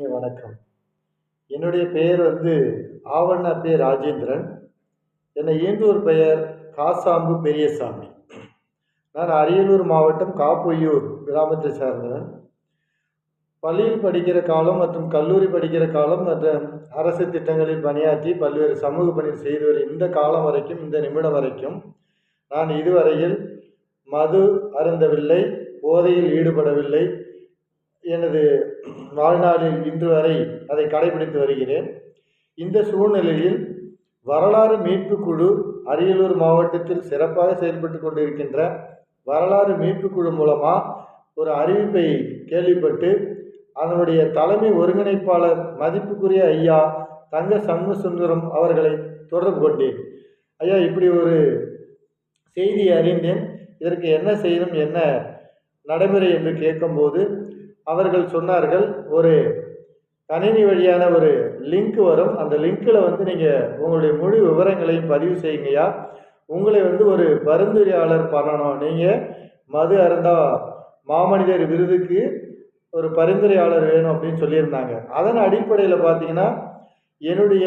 வணக்கம். என்னுடைய பெயர் வந்து ஆவண்ணா பே ராஜேந்திரன். என்னை ஈண்டூர் பெயர் காசாம்பு பெரியசாமி. நான் அரியலூர் மாவட்டம் காப்பொய்யூர் கிராமத்தை சார்ந்தவன். பள்ளியில் படிக்கிற காலம் மற்றும் கல்லூரி படிக்கிற காலம் மற்றும் அரசு திட்டங்களில் பணியாற்றி பல்வேறு சமூக பணியில் செய்து வரும் இந்த காலம் வரைக்கும் இந்த நிமிடம் வரைக்கும் நான் இதுவரையில் மது அருந்தவில்லை போதையில் ஈடுபடவில்லை எனது வாழ்நாளில் இன்று வரை அதை கடைபிடித்து வருகிறேன். இந்த சூழ்நிலையில் வரலாறு மீட்பு குழு அரியலூர் மாவட்டத்தில் சிறப்பாக செயல்பட்டு கொண்டிருக்கின்ற வரலாறு மீட்பு குழு மூலமாக ஒரு அறிவிப்பை கேள்விப்பட்டு அதனுடைய தலைமை ஒருங்கிணைப்பாளர் மதிப்புக்குரிய ஐயா தங்க சண்முசுந்தரம் அவர்களை தொடர்பு கொண்டேன். ஐயா இப்படி ஒரு செய்தியை அறிந்தேன். இதற்கு என்ன செய்யணும் என்ன நடைமுறை என்று கேட்கும்போது அவர்கள் சொன்னார்கள் ஒரு கணினி வழியான ஒரு லிங்க் வரும். அந்த லிங்க்கில் வந்து நீங்கள் உங்களுடைய முழு விவரங்களையும் பதிவு செய்யுங்கய்யா. உங்களை வந்து ஒரு பரிந்துரையாளர் பண்ணணும். நீங்கள் மது அருந்தா மாமனிதர் விருதுக்கு ஒரு பரிந்துரையாளர் வேணும் அப்படின்னு சொல்லியிருந்தாங்க. அதன் அடிப்படையில் பார்த்தீங்கன்னா என்னுடைய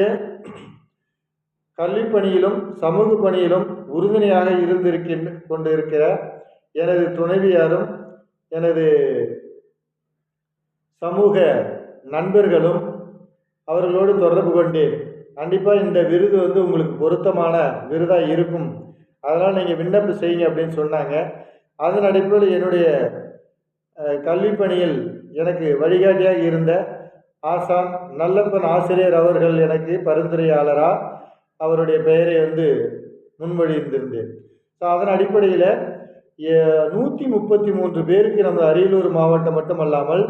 கல்வி பணியிலும் சமூக பணியிலும் உறுதுணையாக இருந்திருக்கின்ற கொண்டு இருக்கிற எனது துணைவியாரும் எனது சமூக நண்பர்களும் அவர்களோடு தொடர்பு கொண்டேன். கண்டிப்பாக இந்த விருது வந்து உங்களுக்கு பொருத்தமான விருதாக இருக்கும். அதனால் நீங்கள் விண்ணப்பம் செய்யுங்க அப்படின்னு சொன்னாங்க. அதன் அடிப்படையில் என்னுடைய கல்வி பணியில் எனக்கு வழிகாட்டியாக இருந்த ஆசான் நல்லப்பன் ஆசிரியர் அவர்கள் எனக்கு பரிந்துரையாளராக அவருடைய பெயரை வந்து முன்மொழிந்திருந்தேன். ஸோ அதன் அடிப்படையில் நூற்றி முப்பத்தி மூன்று பேருக்கு நமது அரியலூர் மாவட்டம் மட்டுமல்லாமல்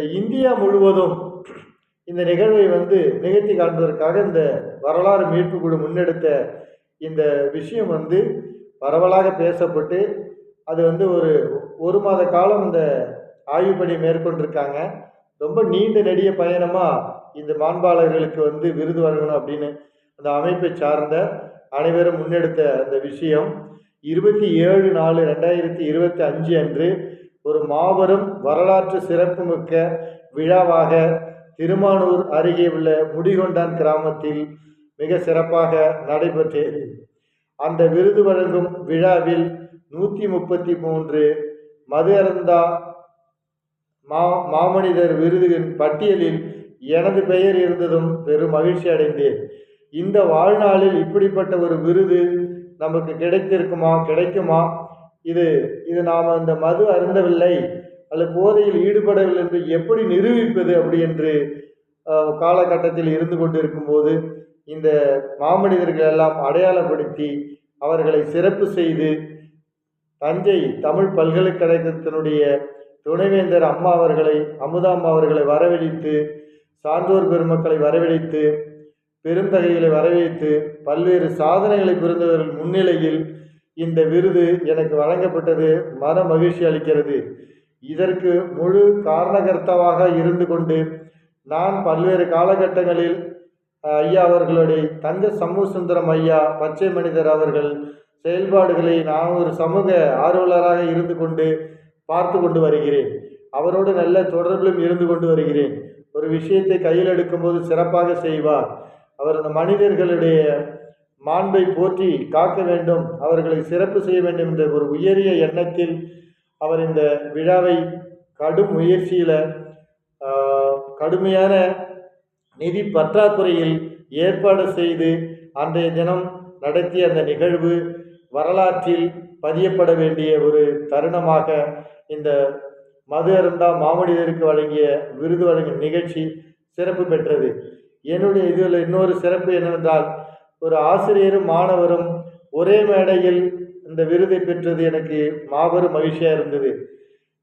இந்தியா முழுவதும் இந்த நிகழ்வை வந்து நிகழ்த்தி காண்பதற்காக இந்த வரலாறு மீட்பு குழு முன்னெடுத்த இந்த விஷயம் வந்து பரவலாக பேசப்பட்டு அது வந்து ஒரு ஒரு மாத காலம் இந்த ஆய்வு பணி மேற்கொண்டிருக்காங்க. ரொம்ப நீண்ட நெடிய பயணமாக இந்த மாண்பாளர்களுக்கு வந்து விருது வழங்கணும் அப்படின்னு அந்த அமைப்பை சார்ந்த அனைவரும் முன்னெடுத்த அந்த விஷயம். இருபத்தி ஏழு நாலு ரெண்டாயிரத்தி இருபத்தி அஞ்சு அன்று ஒரு மாபெரும் வரலாற்று சிறப்புமிக்க விழாவாக திருமானூர் அருகே உள்ள முடிகொண்டான் கிராமத்தில் மிக சிறப்பாக நடைபெற்றது. அந்த விருது வழங்கும் விழாவில் நூற்றி முப்பத்தி மூன்று மது அருந்தா மா மாமனிதர் விருதுகளின் பட்டியலில் எனது பெயர் இருந்ததும் பெரும் மகிழ்ச்சி அடைந்தேன். இந்த வாழ்நாளில் இப்படிப்பட்ட ஒரு விருது நமக்கு கிடைத்திருக்குமா கிடைக்குமா? இது இது நாம் அந்த மது அருந்தவில்லை அல்லது போதையில் ஈடுபடவில்லை என்று எப்படி நிரூபிப்பது அப்படி என்று காலகட்டத்தில் இருந்து கொண்டிருக்கும் போது இந்த மாமனிதர்கள் எல்லாம் அடையாளப்படுத்தி அவர்களை சிறப்பு செய்து தஞ்சை தமிழ் பல்கலைக்கழகத்தினுடைய துணைவேந்தர் அம்மா அவர்களை அமுதாம்மா அவர்களை வரவழைத்து சான்றோர் பெருமக்களை வரவழைத்து பெருந்தகைகளை வரவேற்று பல்வேறு சாதனைகளை புரிந்தவர்கள் முன்னிலையில் இந்த விருது எனக்கு வழங்கப்பட்டது மன மகிழ்ச்சி அளிக்கிறது. இதற்கு முழு காரணகர்த்தாவாக இருந்து கொண்டு நான் பல்வேறு காலகட்டங்களில் ஐயா அவர்களுடைய தங்க சமூக சுந்தரம் ஐயா பச்சை மனிதர் அவர்கள் செயல்பாடுகளை நான் ஒரு சமூக ஆர்வலராக இருந்து கொண்டு பார்த்து கொண்டு வருகிறேன். அவரோடு நல்ல தொடர்பிலும் இருந்து கொண்டு வருகிறேன். ஒரு விஷயத்தை கையில் எடுக்கும்போது சிறப்பாக செய்வார். அவர் அந்த மனிதர்களுடைய மாண்பை போற்றி காக்க வேண்டும் அவர்களை சிறப்பு செய்ய வேண்டும் என்ற ஒரு உயரிய எண்ணத்தில் அவர் இந்த விழாவை கடும் முயற்சியில் கடுமையான நிதி பற்றாக்குறையில் ஏற்பாடு செய்து அன்றைய தினம் நடத்திய அந்த நிகழ்வு வரலாற்றில் பதியப்பட வேண்டிய ஒரு தருணமாக இந்த மது அருந்தா மாமனிதருக்கு வழங்கிய விருது வழங்கும் நிகழ்ச்சி சிறப்பு பெற்றது. என்னுடைய இதில் இன்னொரு சிறப்பு என்னவென்றால் ஒரு ஆசிரியரும் மாணவரும் ஒரே மேடையில் இந்த விருதை பெற்றது எனக்கு மாபெரும் மகிழ்ச்சியாக இருந்தது.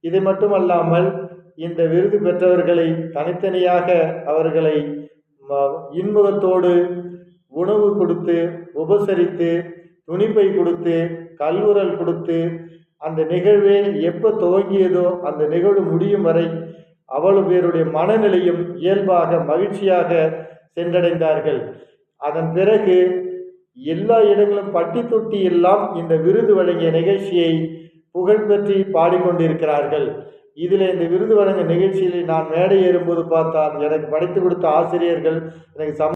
இது மட்டுமல்லாமல் இந்த விருது பெற்றவர்களை தனித்தனியாக அவர்களை இன்முகத்தோடு உணவு கொடுத்து உபசரித்து துணிப்பை கொடுத்து கல்வுரல் கொடுத்து அந்த நிகழ்வே எப்போ துவங்கியதோ அந்த நிகழ்வு முடியும் வரை அவ்வளவு பேருடைய மனநிலையும் இயல்பாக மகிழ்ச்சியாக சென்றடைந்தார்கள். அதன் பிறகு எல்லா இடங்களும் பட்டி தொட்டி எல்லாம் இந்த விருது வழங்கிய நிகழ்ச்சியை புகழ்பெற்றி பாடிக்கொண்டிருக்கிறார்கள். இதில் இந்த விருது வழங்கிய நிகழ்ச்சியில் நான் மேடை ஏறும்போது பார்த்தால் எனக்கு படித்து கொடுத்த ஆசிரியர்கள் எனக்கு சம